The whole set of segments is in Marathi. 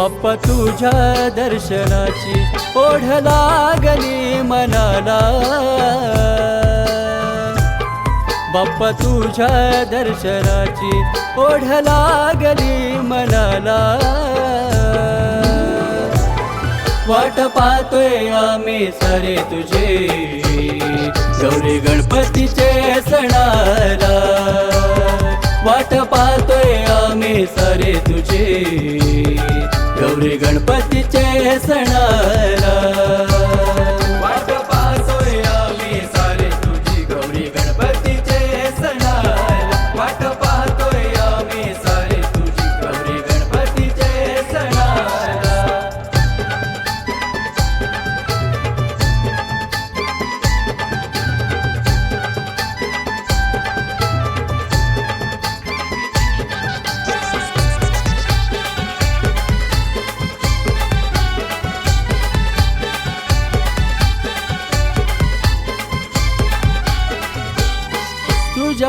बाप्पा तुझ्या दर्शनाची ओढ लागली मनाला. बाप्पा तुझ्या दर्शनाची ओढ लागली मनाला. वाट पाहतोय आम्ही सारे तुझे गौरी गणपतीचे सणाला. वाट पाहतोय आम्ही सारे तुझे गौरी गणपतीचे सणाला.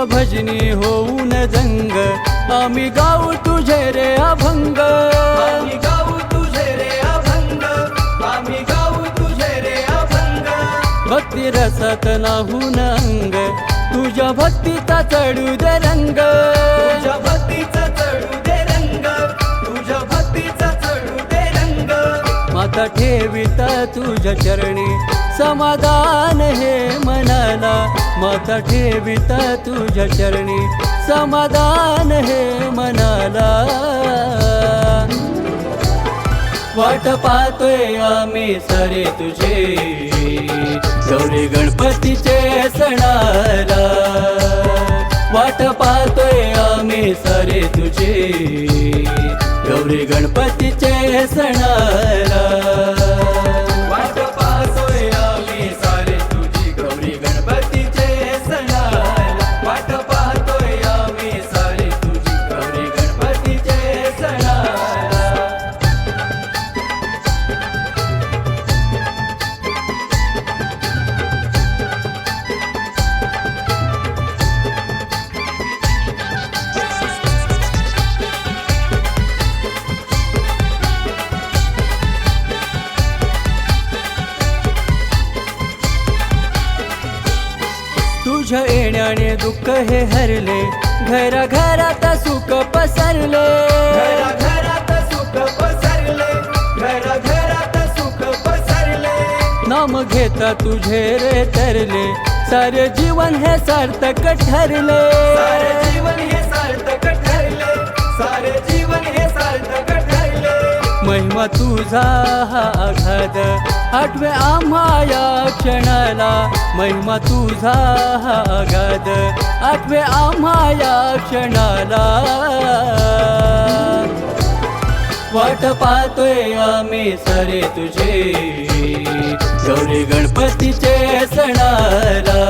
भजनी होऊन दंग आम्ही गाऊ तुझे रे अभंग. आम्ही गाऊ तुझे रे अभंग. आम्ही गाऊ तुझे रे अभंग. भक्ती रसात नाहून अंग. तुझ्या भक्तीचा चढू दे रंग. तुझ्या भक्तीचा चढू दे रंग. तुझ्या भक्तीचा चढू दे रंग. माता ठेविता तुझ्या चरणी. समाधान हे मनाला मत ठेविता तुझ्या चरणी समाधान हे मनाला. वाट पाहतोय आम्ही सारे तुझे. गौरी गणपतीचे सणाला. वाट पाहतोय आम्ही सारे तुझे. गौरी गणपतीचे सणाला. तुझ्या येण्याने दुःख हे हरले. घरा घरात सुख पसरले. घरा घरात सुख पसरले. घरा घरात सुख पसरले. नाम घेता तुझे रे तरले. सारे जीवन हे सार्थक ठरले. सारे जीवन हे सार्थक ठरले. सारे जीवन हे सार्थक ठरले. महिमा तुझा हा आघात. आठवे आम्हाया क्षणाला महिमा तुझा गद. आठवे आम्हाया क्षणाला. वाट पाहतोय आम्ही सारे तुझे. गौरी गणपतीचे सणाला.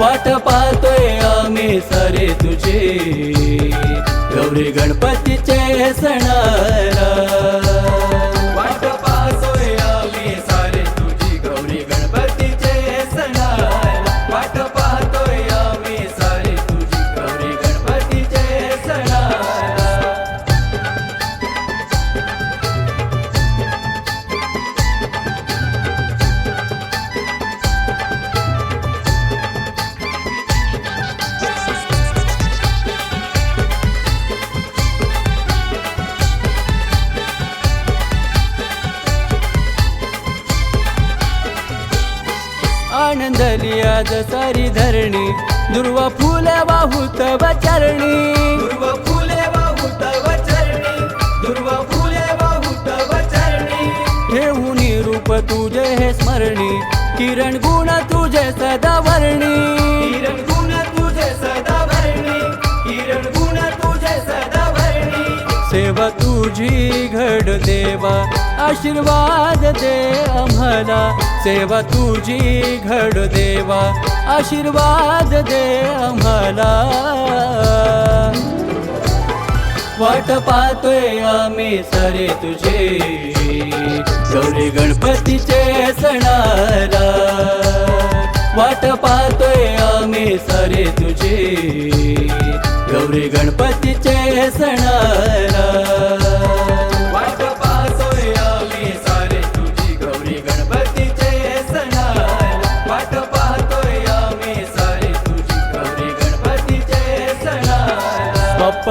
वाट पाहतोय आम्ही सारे तुझे. गौरी गणपतीचे सणाला. आनंदली आज सारी धरणी. दुर्वा फुले वाहूत चरणी दुर्वा फुले वाहूत चरणी दुर्वा फुले वाहूत चरणी ठेवून रूप तुझे हे स्मरणी. किरण गुण तुझे सदा वर्णी किरण गुण तुझे सदा वर्णी किरण गुण तुझे सदा वर्णी सेवा तुझी घड देवा. आशीर्वाद दे आम्हाला सेवा तुझी घड देवा. आशीर्वाद दे आम्हाला. वाट पाहतोय आम्ही सारे तुझे. गौरी गणपतीचे सणाला. वाट पाहतोय आम्ही सारे तुझे. गौरी गणपतीचे सणाला.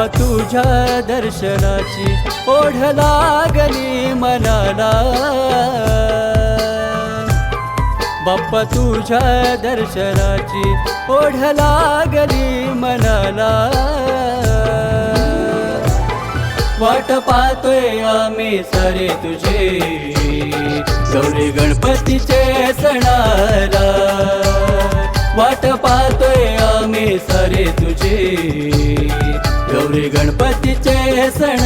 तुझ्या दर्शनाची ओढ लागली मनाला. बाप्पा तुझ्या दर्शनाची ओढ लागली मनाला. वाट पाहतोय आम्ही सारे तुझे गौरी गणपतीचे सणाला. वाट पाहतोय आम्ही सारे तुझे गणपतीचे सण